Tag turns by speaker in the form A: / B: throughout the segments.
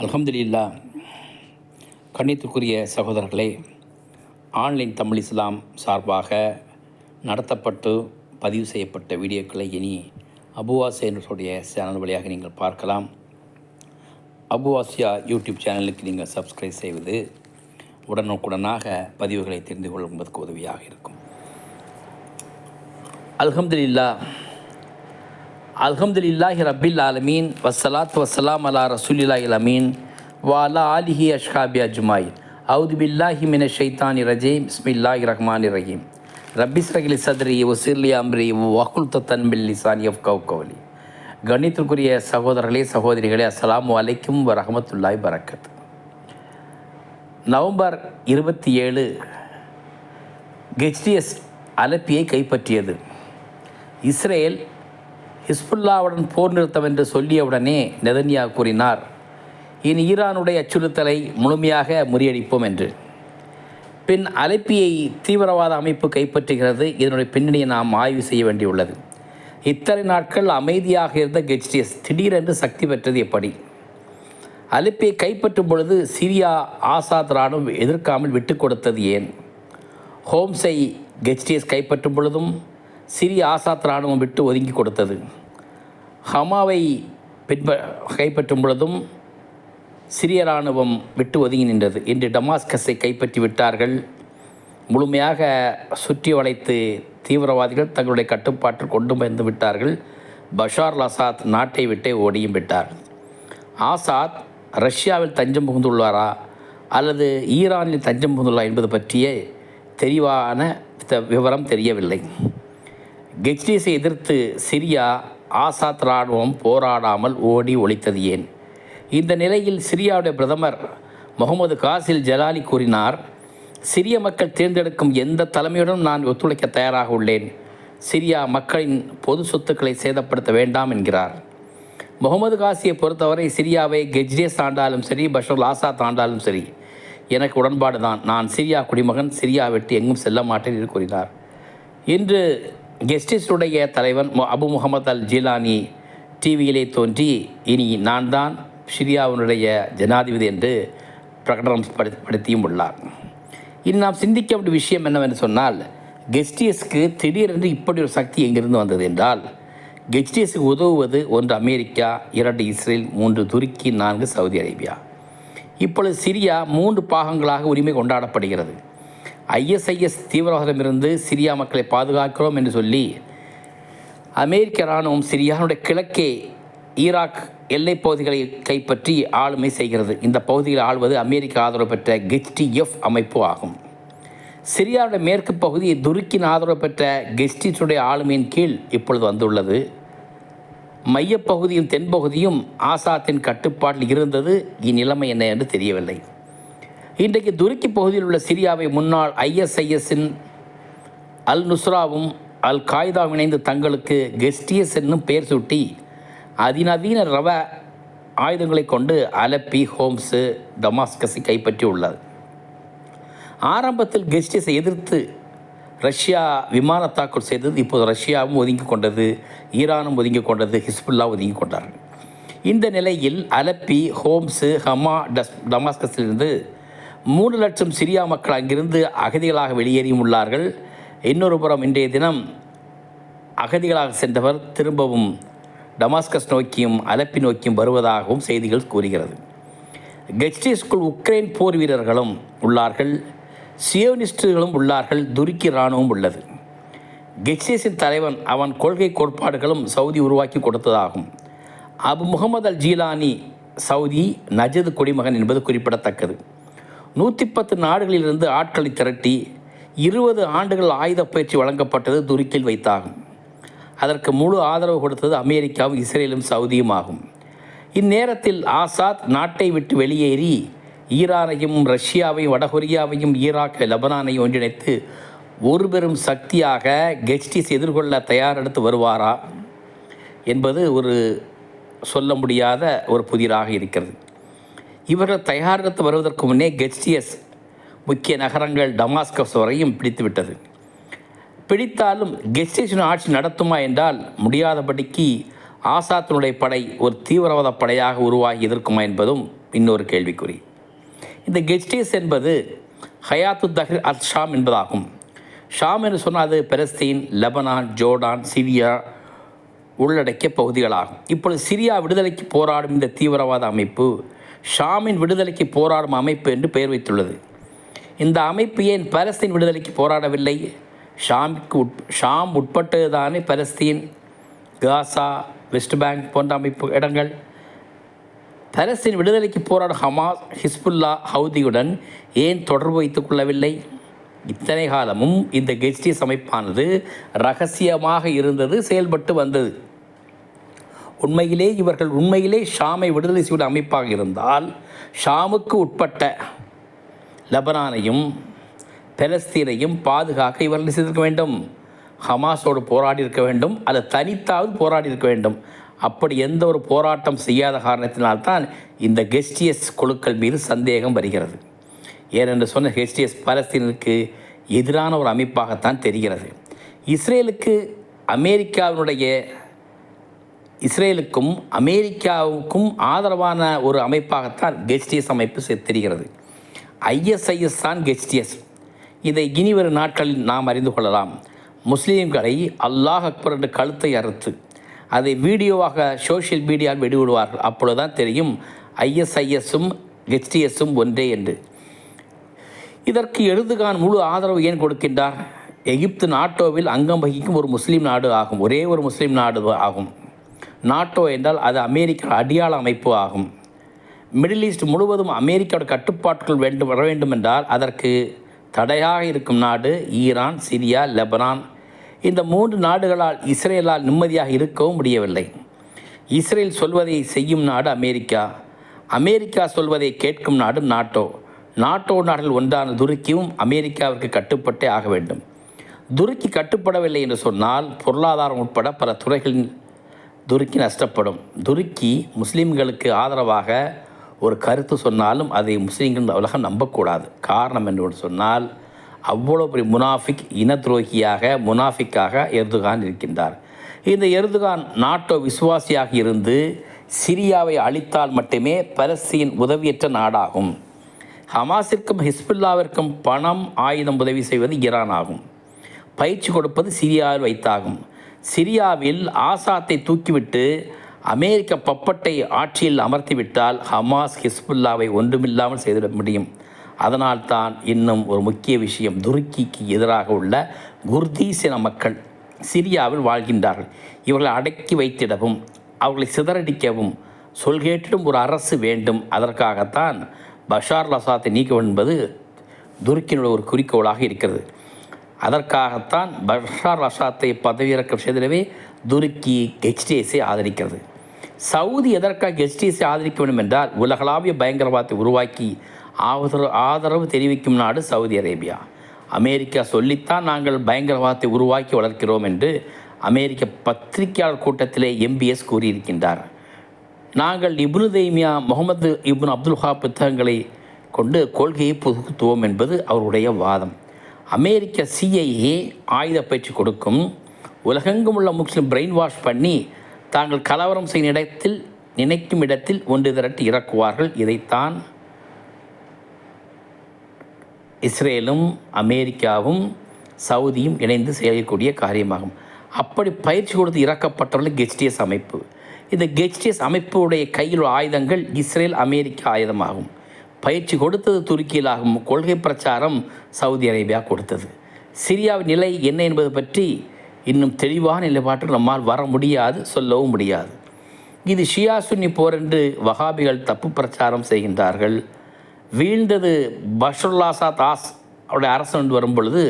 A: அல்ஹம்துலில்லா கண்ணியத்துக்குரிய சகோதரர்களே ஆன்லைன் தமிழ் இஸ்லாம் சார்பாக நடத்தப்பட்டு பதிவு செய்யப்பட்ட வீடியோக்களை இனி அபுவாசியனுடைய சேனல் வழியாக நீங்கள் பார்க்கலாம். அபுவாசியா யூடியூப் சேனலுக்கு நீங்கள் சப்ஸ்கிரைப் செய்வது உடனுக்குடனாக பதிவுகளை தெரிந்து கொள்வதற்கு உதவியாக இருக்கும். அல்ஹம்துலில்லா அல்ஹம்துலில்லாஹி ரபில் ஆலமீன் வஸ்ஸலாத் வஸ்ஸலாம் அலா ரசூலில்லாஹில் அமீன் வாலா ஆலிஹி அஷ்காபி அஜ்மாய் அவுது பில்லாஹி மின ஷைத்தானி ரஜீம் பிஸ்மில்லாஹி ரஹ்மான் ரஹீம். ரபிஸ் ரகிலி சத்ரி ஒசிர்லி அம்ரி வகுல் தத்தன் பில் லிசானி அஃப் கவ் கவலி கணித்திற்குரிய சகோதரர்களே சகோதரிகளே அஸ்ஸலாமு அலைக்கும் வரஹமத்துல்லாய் பரக்கத். நவம்பர் இருபத்தி ஏழு கெச்டிஎஸ் அலப்பியை கைப்பற்றியது. இஸ்ரேல் ஹிஸ்புல்லாவுடன் போர் நிறுத்தம் என்று சொல்லியவுடனே நெதன்யா கூறினார் இனி ஈரானுடைய அச்சுறுத்தலை முழுமையாக முறியடிப்போம் என்று. பின் அலைப்பியை தீவிரவாத அமைப்பு கைப்பற்றுகிறது. இதனுடைய பின்னணியை நாம் ஆய்வு செய்ய வேண்டியுள்ளது. இத்தனை நாட்கள் அமைதியாக இருந்த கெச்டிஎஸ் திடீரென்று சக்தி பெற்றது எப்படி? அலிப்பியை கைப்பற்றும் பொழுது சிரியா ஆசாத் ராணுவம் எதிர்க்காமல் விட்டு கொடுத்தது ஏன்? ஹோம்ஸை கெச்டிஎஸ் கைப்பற்றும் பொழுதும் சிரிய ஆசாத் ராணுவம் விட்டு ஒதுங்கி கொடுத்தது. ஹமாவை பின்ப கைப்பற்றும் பொழுதும் சிரிய இராணுவம் விட்டு ஒதுங்கி நின்றது. இன்று டமாஸ்கஸை கைப்பற்றி விட்டார்கள். முழுமையாக சுற்றி வளைத்து தீவிரவாதிகள் தங்களுடைய கட்டுப்பாட்டில் கொண்டு வந்து விட்டார்கள். பஷார் அல் அசாத் நாட்டை விட்டே ஓடியும் விட்டார். ஆசாத் ரஷ்யாவில் தஞ்சம் புகுந்துள்ளாரா? அல்லது ஈரானில் தஞ்சம் புகுந்துள்ளார் என்பது பற்றிய தெளிவான த- விவரம் தெரியவில்லை. கெச்டிஸை எதிர்த்து சிரியா ஆசாத் இராணுவம் போராடாமல் ஓடி ஒழித்தது ஏன்? இந்த நிலையில் சிரியாவுடைய பிரதமர் முகமது காசில் ஜலாலி கூறினார் சிரிய மக்கள் தேர்ந்தெடுக்கும் எந்த தலைமையுடன் நான் ஒத்துழைக்க தயாராக உள்ளேன். சிரியா மக்களின் பொது சொத்துக்களை சேதப்படுத்த வேண்டாம் என்கிறார். முகமது காசியை பொறுத்தவரை சிரியாவை கெஜ்ரேஸ் ஆண்டாலும் சரி பஷர் ஆசாத் ஆண்டாலும் சரி எனக்கு உடன்பாடு தான் நான் சிரியா குடிமகன் சிரியா விட்டு எங்கும் செல்ல மாட்டேன் என்று கூறினார். இன்று கெஸ்டிஸுடைய தலைவன் அபு முகமது அல் ஜீலானி டிவியிலே தோன்றி இனி நான் தான் சிரியாவினுடைய ஜனாதிபதி என்று பிரகடனம் படு- படுத்தியும் உள்ளார். இனி நாம் சிந்திக்க வேண்டிய விஷயம் என்னவென்று சொன்னால் கெஸ்டியஸ்க்கு திடீரென்று இப்படி ஒரு சக்தி எங்கிருந்து வந்தது என்றால் கெஸ்டியஸுக்கு உதவுவது ஒன்று அமெரிக்கா இரண்டு இஸ்ரேல் மூன்று துருக்கி நான்கு சவுதி அரேபியா. இப்பொழுது சிரியா மூன்று பாகங்களாக உரிமை கொண்டாடப்படுகிறது. ஐஎஸ்ஐஎஸ் தீவிரவாதமிருந்து சிரியா மக்களை பாதுகாக்கிறோம் என்று சொல்லி அமெரிக்க இராணுவம் சிரியானுடைய கிழக்கே ஈராக் எல்லைப் பகுதிகளை கைப்பற்றி ஆளுமை செய்கிறது. இந்த பகுதியில் ஆள்வது அமெரிக்க ஆதரவு பெற்ற கெஸ்டிஎஃப் அமைப்பு ஆகும். சிரியாவுடைய மேற்கு பகுதி துருக்கின் ஆதரவு பெற்ற கெஸ்டிஸுடைய ஆளுமையின் கீழ் இப்பொழுது வந்துள்ளது. மையப்பகுதியும் தென்பகுதியும் ஆசாத்தின் கட்டுப்பாட்டில் இருந்தது. இந்நிலைமை என்ன என்று தெரியவில்லை. இன்றைக்கு துருக்கி பகுதியில் உள்ள சிரியாவை முன்னாள் ஐஎஸ்ஐஎஸ்ஸின் அல் நுஸ்ராவும் அல் காய்தாவும் இணைந்து தங்களுக்கு கெஸ்டியஸ் என்னும் பெயர் சூட்டி அதிநவீன ரவ ஆயுதங்களை கொண்டு அலப்பி ஹோம்ஸு டமாஸ்கஸை கைப்பற்றி உள்ளது ஆரம்பத்தில் கெஸ்டிஸை எதிர்த்து ரஷ்யா விமான தாக்குதல் செய்தது இப்போது ரஷ்யாவும் ஒதுங்கி கொண்டது ஈரானும் ஒதுங்கி கொண்டது ஹிஸ்புல்லா ஒதுங்கி கொண்டார்கள். இந்த நிலையில் அலப்பி ஹோம்ஸு ஹமா டஸ் டமாஸ்கஸிலிருந்து மூணு லட்சம் சிரியா மக்கள் அங்கிருந்து அகதிகளாக வெளியேறியும் உள்ளார்கள். இன்னொரு புறம் இன்றைய தினம் அகதிகளாக சென்றவர் திரும்பவும் டமாஸ்கஸ் நோக்கியும் அலப்பி நோக்கியும் வருவதாகவும் செய்திகள் கூறுகிறது. கெஸ்டிஸ்குள் உக்ரைன் போர் வீரர்களும் உள்ளார்கள். சியோனிஸ்டுகளும் உள்ளார்கள். துருக்கி இராணுவம் உள்ளது. கெக்சியஸின் தலைவன் அவன் கொள்கை கோட்பாடுகளும் சவுதி உருவாக்கி கொடுத்ததாகும். Abu Mohammed al Jilani Saudi Najd குடிமகன் என்பது குறிப்பிடத்தக்கது. நூற்றி பத்து நாடுகளிலிருந்து ஆட்களை திரட்டி இருபது ஆண்டுகள் ஆயுத பயிற்சி வழங்கப்பட்டது துருக்கியில் வைத்தாகும். அதற்கு முழு ஆதரவு கொடுத்தது அமெரிக்காவும் இஸ்ரேலும் சவுதியும் ஆகும். இந்நேரத்தில் ஆசாத் நாட்டை விட்டு வெளியேறி ஈரானையும் ரஷ்யாவையும் வடகொரியாவையும் ஈராக் லெபனானையும் ஒன்றிணைத்து ஒரு பெரும் சக்தியாக கெஸ்டிஸ் எதிர்கொள்ள தயாரெடுத்து வருவாரா என்பது ஒரு சொல்ல முடியாத ஒரு புதிராக இருக்கிறது. இவர்கள் தயாரித்து வருவதற்கு முன்னே கெஸ்டியஸ் முக்கிய நகரங்கள் டமாஸ்கஸ் வரையும் பிடித்துவிட்டது. பிடித்தாலும் கெஸ்டியஸின் ஆட்சி நடத்துமா என்றால் முடியாதபடிக்கு ஆசாத்தினுடைய படை ஒரு தீவிரவாத படையாக உருவாகி எதிர்க்குமா என்பதும் இன்னொரு கேள்விக்குறி. இந்த கெஸ்டியஸ் என்பது ஹயாத்து தஹிர் அல் ஷாம் என்பதாகும். ஷாம் என்று சொன்னால் அது பெலஸ்தீன் லெபனான் ஜோர்டான் சிரியா உள்ளடக்கிய பகுதிகளாகும். இப்பொழுது சிரியா விடுதலைக்கு போராடும் இந்த தீவிரவாத அமைப்பு ஷாமின் விடுதலைக்கு போராடும் அமைப்பு என்று பெயர் வைத்துள்ளது. இந்த அமைப்பு ஏன் பலஸ்தீன் விடுதலைக்கு போராடவில்லை? ஷாமுக்கு உட் ஷாம் உட்பட்டதுதானே பலஸ்தீன்? காசா வெஸ்ட் பேங்க் போன்ற அமைப்பு இடங்கள். பலஸ்தீன் விடுதலைக்கு போராடும் ஹமாஸ் ஹிஸ்புல்லா ஹவுதியுடன் ஏன் தொடர்பு வைத்துக் கொள்ளவில்லை? இத்தனை காலமும் இந்த கெஸ்டிஸ் அமைப்பானது ரகசியமாக இருந்தது செயல்பட்டு வந்தது. உண்மையிலே இவர்கள் உண்மையிலே ஷாமை விடுதலை செய்யும் அமைப்பாக இருந்தால் ஷாமுக்கு உட்பட்ட லெபனானையும் பெலஸ்தீனையும் பாதுகாக்க இவர்கள் செய்திருக்க வேண்டும்? ஹமாஸோடு போராடி இருக்க வேண்டும். அல்லது தனித்தாவது போராடி இருக்க வேண்டும். அப்படி எந்த ஒரு போராட்டம் செய்யாத காரணத்தினால்தான் இந்த கெஸ்டியஸ் குழுக்கள் மீது சந்தேகம் வருகிறது. ஏனென்று சொன்ன ஹெச்டிஎஸ் பாலஸ்தீனுக்கு எதிரான ஒரு அமைப்பாகத்தான் தெரிகிறது. இஸ்ரேலுக்கு அமெரிக்காவினுடைய இஸ்ரேலுக்கும் அமெரிக்காவுக்கும் ஆதரவான ஒரு அமைப்பாகத்தான் கெஸ்டிஎஸ் அமைப்பு செ- தெரிகிறது. ஐஎஸ்ஐஎஸ் தான் கெஸ்டிஎஸ் இதை இனிவரும் நாட்களில் நாம் அறிந்து கொள்ளலாம். முஸ்லீம்களை அல்லாஹ் அக்பர் என்று கழுத்தை அறுத்து அதை வீடியோவாக சோஷியல் மீடியாவில் வெடிவிடுவார்கள் அப்பொழுதுதான் தெரியும் ஐஎஸ்ஐஎஸும் ஹெச்டிஎஸும் ஒன்றே என்று. இதற்கு எழுதுகான் முழு ஆதரவு ஏன் கொடுக்கின்றார்? எகிப்து நாட்டோவில் அங்கம் வகிக்கும் ஒரு முஸ்லீம் நாடு ஆகும். ஒரே ஒரு முஸ்லீம் நாடு ஆகும். நாட்டோ என்றால் அது அமெரிக்க அடியாள அமைப்பு ஆகும். மிடில் ஈஸ்ட் முழுவதும் அமெரிக்காவோட கட்டுப்பாட்டுக்குள் வேண்டும் வர வேண்டும் என்றால் அதற்கு தடையாக இருக்கும் நாடு ஈரான் சிரியா லெபனான். இந்த மூன்று நாடுகளால் இஸ்ரேலால் நிம்மதியாக இருக்கவும் முடியவில்லை. இஸ்ரேல் சொல்வதை செய்யும் நாடு அமெரிக்கா. அமெரிக்கா சொல்வதை கேட்கும் நாடு நாட்டோ. நாட்டோ நாடுகள் ஒன்றான துருக்கியும் அமெரிக்காவிற்கு கட்டுப்பட்டே ஆக வேண்டும். துருக்கி கட்டுப்படவில்லை என்று சொன்னால் பொருளாதாரம் உட்பட பல துறைகளின் துருக்கி நஷ்டப்படும். துருக்கி முஸ்லீம்களுக்கு ஆதரவாக ஒரு கருத்து சொன்னாலும் அதை முஸ்லீம்கள் உலகம் நம்பக்கூடாது. காரணம் என்று சொன்னால் அவ்வளோ பெரிய முனாஃபிக் இன துரோகியாக முனாஃபிக்காக எர்துகான் இருக்கின்றார். இந்த எர்துகான் நாட்டோ விசுவாசியாக இருந்து சிரியாவை அழித்தால் மட்டுமே பலஸ்தீன் உதவியற்ற நாடாகும். ஹமாஸிற்கும் ஹிஸ்புல்லாவிற்கும் பணம் ஆயுதம் உதவி செய்வது ஈரான் ஆகும் பயிற்சி கொடுப்பது சிரியாவில் வைத்தாகும். சிரியாவில் ஆசாத்தை தூக்கிவிட்டு அமெரிக்க பப்பட்டை ஆட்சியில் அமர்த்திவிட்டால் ஹமாஸ் ஹிஸ்புல்லாவை ஒன்றுமில்லாமல் செய்திட முடியும். அதனால்தான் இன்னும் ஒரு முக்கிய விஷயம் துருக்கிக்கு எதிராக உள்ள குர்தீஸ் இன மக்கள் சிரியாவில் வாழ்கின்றார்கள். இவர்களை அடக்கி வைத்திடவும் அவர்களை சிதறடிக்கவும் சொல்கேட்டிடும் ஒரு அரசு வேண்டும். அதற்காகத்தான் பஷார் லசாத்தை நீக்க என்பது துருக்கியினுடைய ஒரு குறிக்கோளாக இருக்கிறது. அதற்காகத்தான் பஷார் அசாத்தை பதவியிறக்கம் செய்திடவே துருக்கி ஹெச்டிஎஸை ஆதரிக்கிறது. சவுதி எதற்காக ஹெச்டிஎஸை ஆதரிக்க வேண்டும் என்றால் உலகளாவிய பயங்கரவாதத்தை உருவாக்கி ஆதரவு ஆதரவு தெரிவிக்கும் நாடு சவுதி அரேபியா. அமெரிக்கா சொல்லித்தான் நாங்கள் பயங்கரவாதத்தை உருவாக்கி வளர்க்கிறோம் என்று அமெரிக்க பத்திரிகையாளர் கூட்டத்திலே எம்பிஎஸ் கூறியிருக்கின்றார். நாங்கள் இப்னு தைமியா முகமது இப்னு அப்துல் ஹா புத்தகங்களை கொண்டு கொள்கையை புகுத்துவோம் என்பது அவருடைய வாதம். அமெரிக்க சிஐஏ ஆயுத பயிற்சி கொடுக்கும். உலகெங்கும் உள்ள முஸ்லிம் பிரெயின் வாஷ் பண்ணி தாங்கள் கலவரம் செய்யும் இடத்தில் நினைக்கும் இடத்தில் ஒன்று திரட்டி இறக்குவார்கள். இதைத்தான் இஸ்ரேலும் அமெரிக்காவும் சவுதியும் இணைந்து செய்யக்கூடிய காரியமாகும். அப்படி பயிற்சி கொடுத்து இறக்கப்பட்டவர்கள் கெஸ்டிஎஸ் அமைப்பு. இந்த கெஸ்டிஎஸ் அமைப்புடைய கையில் உள்ள ஆயுதங்கள் இஸ்ரேல் அமெரிக்கா ஆயுதமாகும். பயிற்சி கொடுத்தது துருக்கியிலாகும் கொள்கை பிரச்சாரம் சவுதி அரேபியா கொடுத்தது. சிரியாவின் நிலை என்ன என்பது பற்றி இன்னும் தெளிவான நிலைப்பாட்டில் நம்மால் வர முடியாது சொல்லவும் முடியாது. இது ஷியா சுன்னி போர் என்று வகாபிகள் தப்பு பிரச்சாரம் செய்கின்றார்கள். வீழ்ந்தது பஷருல்லாசா தாஸ் அவருடைய அரசு என்று வரும் பொழுது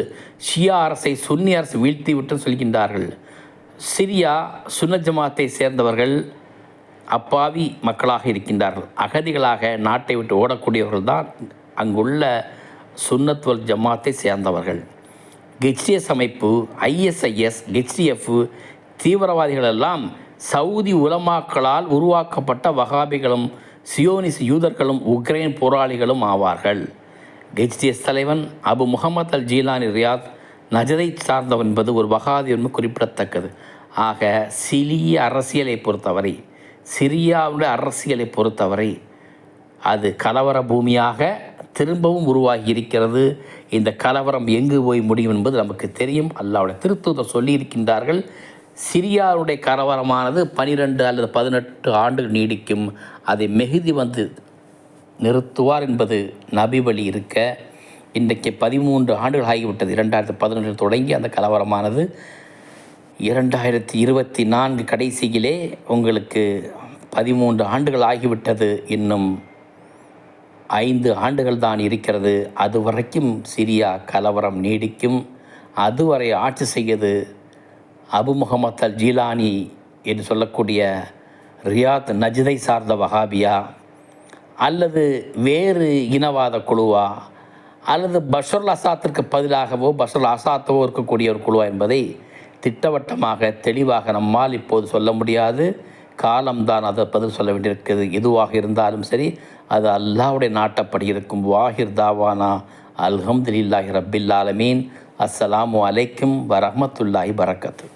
A: ஷியா அரசை சுன்னி அரசு வீழ்த்தி விட்டு சொல்கின்றார்கள். சிரியா சுன்ன ஜமாத்தை சேர்ந்தவர்கள் அப்பாவி மக்களாக இருக்கின்றார்கள். அகதிகளாக நாட்டை விட்டு ஓடக்கூடியவர்கள் தான் அங்குள்ள சுன்னத்வல் ஜமாத்தை சேர்ந்தவர்கள். கிச்டிஎஸ் அமைப்பு ஐஎஸ்ஐஎஸ் கிச்டிஎஃப் தீவிரவாதிகள் எல்லாம் சவுதி உலமாக்களால் உருவாக்கப்பட்ட வகாபிகளும் சியோனிஸ் யூதர்களும் உக்ரைன் போராளிகளும் ஆவார்கள். ஹெச்டிஎஸ் தலைவன் Abu Mohammed al Jilani Riyadh நஜதை சார்ந்தவன் என்பது ஒரு வகாதி என்பது குறிப்பிடத்தக்கது. ஆக சிலிய அரசியலை பொறுத்தவரை சிரியாவுடைய அரசியலை பொறுத்தவரை அது கலவர பூமியாக திரும்பவும் உருவாகி இருக்கிறது. இந்த கலவரம் எங்கு போய் முடியும் என்பது நமக்கு தெரியும். அல்லாவுடைய திருத்துவத்தை சொல்லியிருக்கின்றார்கள் சிரியாவுடைய கலவரமானது பனிரெண்டு அல்லது பதினெட்டு ஆண்டுகள் நீடிக்கும். அதை மிகுதி வந்து நிறுத்துவார் என்பது நபி வழி இருக்க இன்றைக்கு பதிமூன்று ஆண்டுகள் ஆகிவிட்டது. இரண்டாயிரத்து பதினொன்றில் தொடங்கி அந்த கலவரமானது இரண்டாயிரத்தி இருபத்தி நான்கு கடைசியிலே உங்களுக்கு பதிமூன்று ஆண்டுகள் ஆகிவிட்டது. இன்னும் ஐந்து ஆண்டுகள் தான் இருக்கிறது. அது வரைக்கும் சிரியா கலவரம் நீடிக்கும். அதுவரை ஆட்சி செய்யது அபு முகமத் அல் ஜீலானி என்று சொல்லக்கூடிய ரியாத் நஜ்தை சார்ந்த வஹாபியா அல்லது வேறு இனவாத குழுவா அல்லது பஷருல் அசாத்திற்கு பதிலாகவோ பஷருல் அசாத்தவோ இருக்கக்கூடிய ஒரு குழுவா என்பதை திட்டவட்டமாக தெளிவாக நம்மால் இப்போது சொல்ல முடியாது. காலம்தான் அதை பதில் சொல்ல வேண்டியிருக்கிறது. எதுவாக இருந்தாலும் சரி அது அல்லாவுடைய நாட்டப்படி இருக்கும். வாஹிர் தாவானா. அல்ஹம்துலில்லாஹி ரபில் ஆலமீன். அஸ்ஸலாமு அலைக்கும் வரமத்துல்லாஹி பரக்கத்து.